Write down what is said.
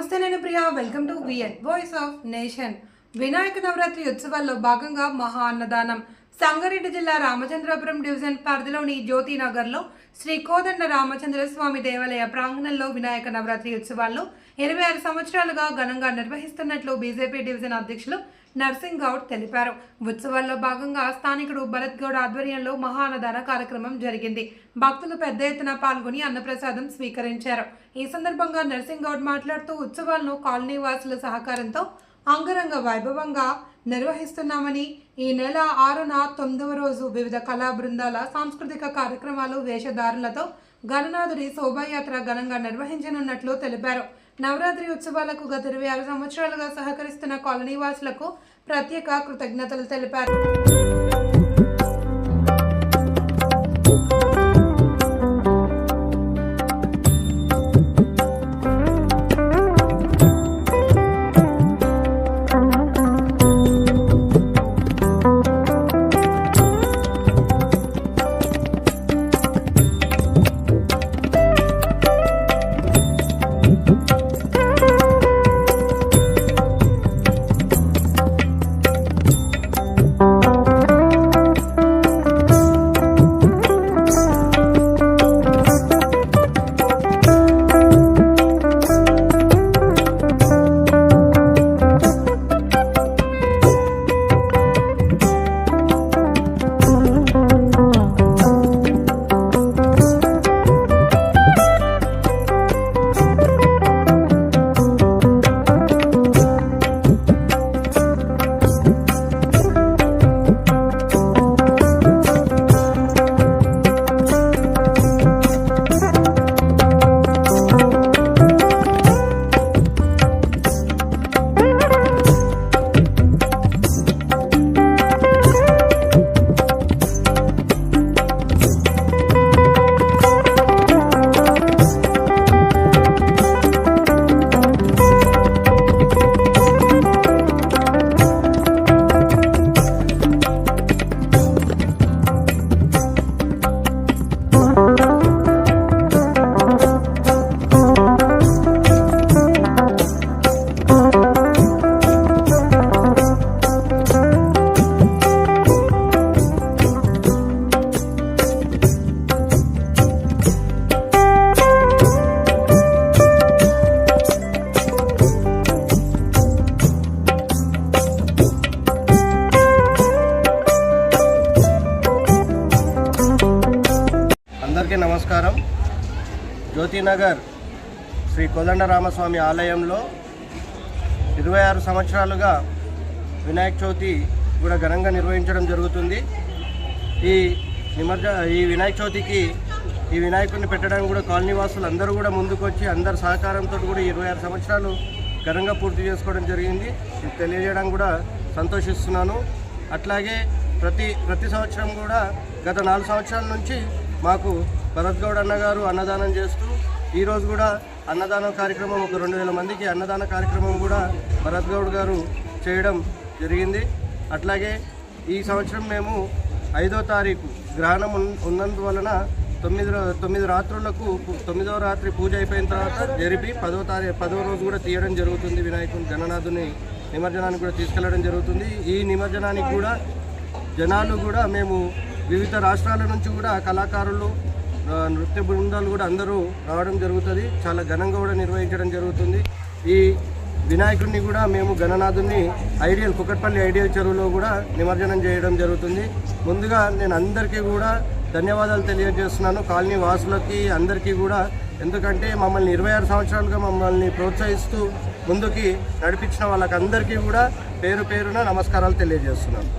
నమస్తే నేను Priya. Welcome to V N voice of nation Vinayaka Navaratri ఉత్సవాల్లో భాగంగా మహా అన్నదానం. సంగారెడ్డి జిల్లా రామచంద్రపురం డివిజన్ పరిధిలోని జ్యోతినగర్లో శ్రీ కోదండ రామచంద్ర స్వామి దేవాలయ ప్రాంగణంలో వినాయక నవరాత్రి ఉత్సవాల్లో ఇరవై ఆరు సంవత్సరాలుగా ఘనంగా నిర్వహిస్తున్నట్లు బీజేపీ డివిజన్ అధ్యక్షులు నర్సింగ్ గౌడ్ తెలిపారు. ఉత్సవాల్లో భాగంగా స్థానికుడు భరత్ గౌడ్ ఆధ్వర్యంలో మహానదాన కార్యక్రమం జరిగింది. భక్తులు పెద్ద ఎత్తున పాల్గొని అన్నప్రసాదం స్వీకరించారు. ఈ సందర్భంగా నర్సింగ్ గౌడ్ మాట్లాడుతూ ఉత్సవాలను కాలనీ వాసుల సహకారంతో అంగరంగ వైభవంగా నిర్వహిస్తున్నామని ఈ నెల ఆరున తొమ్మిదవ రోజు వివిధ కళా బృందాల సాంస్కృతిక కార్యక్రమాలు వేషధారులతో గణనాథుడి శోభాయాత్ర ఘనంగా నిర్వహించనున్నట్లు తెలిపారు. నవరాత్రి ఉత్సవాలకు గత ఇరవై ఆరు సంవత్సరాలుగా సహకరిస్తున్న కాలనీవాసులకు ప్రత్యేక కృతజ్ఞతలు తెలిపారు. నమస్కారం. జ్యోతినగర్ శ్రీ కోదండరామస్వామి ఆలయంలో ఇరవై ఆరు సంవత్సరాలుగా వినాయక చవితి కూడా ఘనంగా నిర్వహించడం జరుగుతుంది. ఈ నిమజ్జ ఈ వినాయక చవితికి ఈ వినాయకుడిని పెట్టడానికి కూడా కాలనీ వాసులు అందరూ కూడా ముందుకు వచ్చి అందరి సహకారంతో కూడా ఇరవై ఆరు సంవత్సరాలు ఘనంగా పూర్తి చేసుకోవడం జరిగింది. తెలియజేయడం కూడా సంతోషిస్తున్నాను. అట్లాగే ప్రతి ప్రతి సంవత్సరం కూడా గత నాలుగు సంవత్సరాల నుంచి మాకు భరత్ గౌడ్ అన్నగారు అన్నదానం చేస్తూ ఈరోజు కూడా అన్నదానం కార్యక్రమం ఒక రెండు వేల మందికి అన్నదాన కార్యక్రమం కూడా భరత్ గౌడ్ గారు చేయడం జరిగింది. అట్లాగే ఈ సంవత్సరం మేము ఐదో తారీఖు గ్రహణం ఉన్- ఉన్నందువలన తొమ్మిది తొమ్మిది రాత్రులకు తొమ్మిదవ రాత్రి పూజ అయిపోయిన తర్వాత జరిపి పదో తారీఖు పదవ రోజు కూడా తీయడం జరుగుతుంది. వినాయకుని గణనాథుని నిమజ్జనానికి కూడా తీసుకెళ్ళడం జరుగుతుంది. ఈ నిమజ్జనానికి కూడా జనాలు కూడా మేము వివిధ రాష్ట్రాల నుంచి కూడా కళాకారులు నృత్య బృందాలు కూడా అందరూ రావడం జరుగుతుంది. చాలా ఘనంగా కూడా నిర్వహించడం జరుగుతుంది. ఈ వినాయకుడిని కూడా మేము గణనాథుని ఐడియల్ కుకట్పల్లి ఐడియల్ చెరువులో కూడా నిమజ్జనం చేయడం జరుగుతుంది. ముందుగా నేను అందరికీ కూడా ధన్యవాదాలు తెలియజేస్తున్నాను. కాలనీ వాసులకి అందరికీ కూడా. ఎందుకంటే మమ్మల్ని ఇరవై ఆరు సంవత్సరాలుగా మమ్మల్ని ప్రోత్సహిస్తూ ముందుకి నడిపించిన వాళ్ళకందరికీ కూడా పేరు పేరున నమస్కారాలు తెలియజేస్తున్నాను.